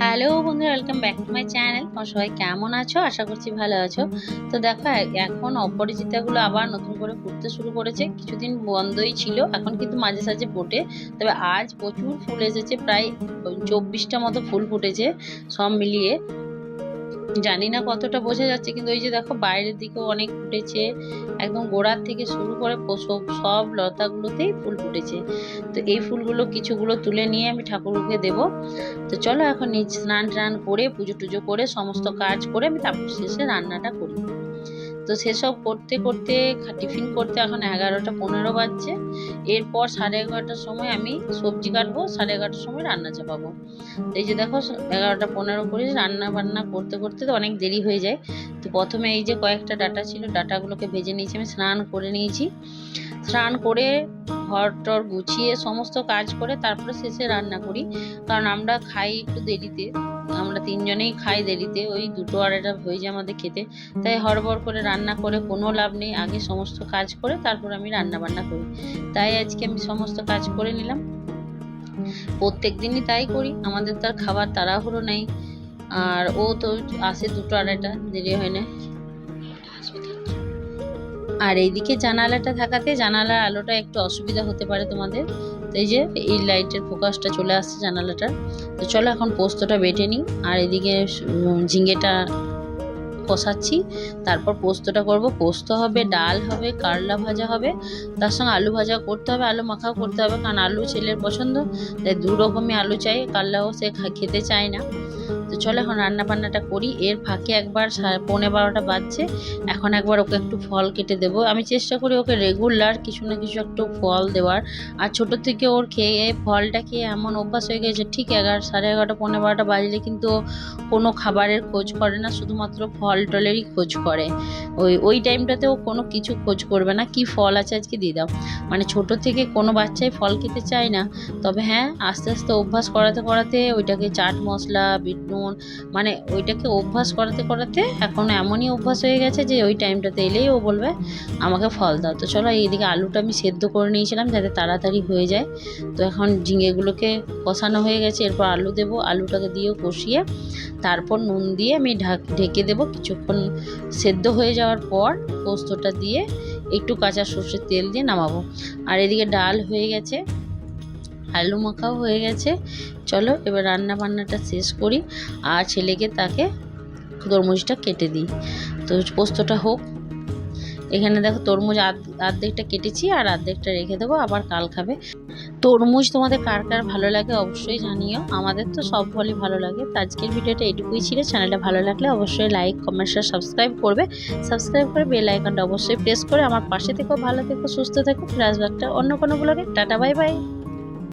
Hello বন্ধু welcome back to my channel তোমার সবাই কেমন আছো? আশা করছি ভালো আছো। তো দেখো এখন অপরিচিতাগুলো আবার নতুন করে ফুটতে শুরু করেছে। কিছুদিন বন্ধই ছিল, এখন কিন্তু মাঝে সাঝে ফোটে। তবে আজ প্রচুর ফুল এসেছে, প্রায় চব্বিশটা মতো ফুল ফুটেছে, সব মিলিয়ে। জানি না কতটা বোঝা যাচ্ছে, কিন্তু ওই যে দেখো বাইরের দিকেও অনেক ফুটেছে, একদম গোড়ার থেকে শুরু করে সব সব লতাগুলোতেই ফুল ফুটেছে। তো এই ফুলগুলো কিছুগুলো তুলে নিয়ে আমি ঠাকুরকে দেব। তো চলো এখন নিজ স্নান টান করে পুজো টুজো করে, সমস্ত কাজ করে আমি তারপর শেষে রান্নাটা করি। তো সেসব করতে করতে টিফিন করতে এখন এগারোটা পনেরো বাজছে। এরপর সাড়ে এগারোটার সময় আমি সবজি কাটবো, সাড়ে এগারোটার সময় রান্না চাপাবো। এই যে দেখো এগারোটা পনেরো করে রান্না বান্না করতে করতে তো অনেক দেরি হয়ে যায়। তো প্রথমে এই যে কয়েকটা ডাটা ছিল, ডাটাগুলোকে ভেজে নিয়েছি, আমি স্নান করে নিয়েছি। স্নান করে ঘর টর গুছিয়ে সমস্ত কাজ করে তারপরে শেষে রান্না করি। কারণ আমরা খাই একটু দেরিতে, আমরা তিনজনেই খাই দেরিতে, ওই দুটো আড়াইটা হয়ে যায় আমাদের খেতে। তাই হড়বড় করে রান্না করে কোনো লাভ নেই, আগে সমস্ত কাজ করে তারপর আমি রান্না বান্না করি। তাই আজকে আমি সমস্ত কাজ করে নিলাম। প্রত্যেক দিনই তাই করি, আমাদের তো আর খাবার তাড়াহুড়ো নেই। আর ও তো আসে দুটো আড়াইটা, দেরি হয় না। আর এইদিকে জানালাটা থাকাতে জানালার আলোটা একটু অসুবিধা হতে পারে তোমাদের। তো এই যে, এই লাইটের ফোকাসটা চলে আসছে জানালাটার তো চলো এখন পোস্তটা বেটে নিই। আর এদিকে ঝিঙেটা কষাচ্ছি। তারপর পোস্তটা করব। পোস্ত হবে, ডাল হবে, কারলা ভাজা হবে। তার সঙ্গে আলু ভাজা করতে হবে, আলু মাখাও করতে হবে। কারণ আলু ছেলের পছন্দ। তাই দু রকমই আলু চাই। কারলাও সে খেতে চায় না। তো চলো এখন রান্না বান্নাটা করি। এর ফাঁকে একবার পৌনে বারোটা বাজছে। এখন একবার ওকে একটু ফল কেটে দেবো। আমি চেষ্টা করি ওকে রেগুলার কিছু না কিছু একটু ফল দেওয়ার। আর ছোটো থেকে ওর খেয়ে ফলটা খেয়ে এমন অভ্যাস হয়ে গেছে, ঠিক এগারো, সাড়ে এগারোটা, পৌনে বারোটা বাজলে কিন্তু কোনো খাবারের খোঁজ করে না, শুধুমাত্র ফল টলেরই খোঁজ করে। ওই ওই টাইমটাতে ও কোনো কিছু খোঁজ করবে না। কি ফল আছে আজকে দিয়ে দাও। মানে ছোট থেকে কোনো বাচ্চাই ফল খেতে চায় না। তবে হ্যাঁ আস্তে আস্তে অভ্যাস করাতে করাতে ওইটাকে চাট মশলা, বিট নুন মানে ওইটাকে অভ্যাস করাতে করাতে এখন এমনই অভ্যাস হয়ে গেছে যে ওই টাইমটাতে এলেই ও বলবে, আমাকে ফল দাও। তো চলো, এইদিকে আলুটা আমি সেদ্ধ করে নিয়েছিলাম যাতে তাড়াতাড়ি হয়ে যায়। তো এখন ঝিঙেগুলোকে কষানো হয়ে গেছে, এরপর আলু দেবো। আলুটাকে দিয়েও কষিয়ে তারপর নুন দিয়ে আমি ঢাক, ঢেকে দেবো। কিছুক্ষণ সেদ্ধ হয়ে যাওয়ার পর পোস্তটা দিয়ে একটু কাঁচা সর্ষের তেল দিয়ে নামাবো। আর এদিকে ডাল হয়ে গেছে। আলু মাখাও হয়ে গেছে। চলো এবার রান্না বান্নাটা শেষ করি আর ছেলেকে তাকে তরমুজটা কেটে দিই। তো পোস্তটা হোক। এখানে দেখো তরমুজ অর্ধেকটা কেটেছি আর অর্ধেকটা রেখে দেবো, আবার কাল খাবে। তরমুজ তোমাদের কার কার ভালো লাগে অবশ্যই জানিও। আমাদের তো সব ফলই ভালো লাগে। তো আজকের ভিডিওটা এটুকুই ছিল। চ্যানেলটা ভালো লাগলে অবশ্যই লাইক, কমেন্ট, শেয়ার, সাবস্ক্রাইব করবে। সাবস্ক্রাইব করে বেল আইকনটা অবশ্যই প্রেস করে আমার পাশে থেকো, ভালো থেকো, সুস্থ থেকো। ফ্ল্যাশব্যাকটা অন্য কোনো ব্লগে। Tata, bye bye.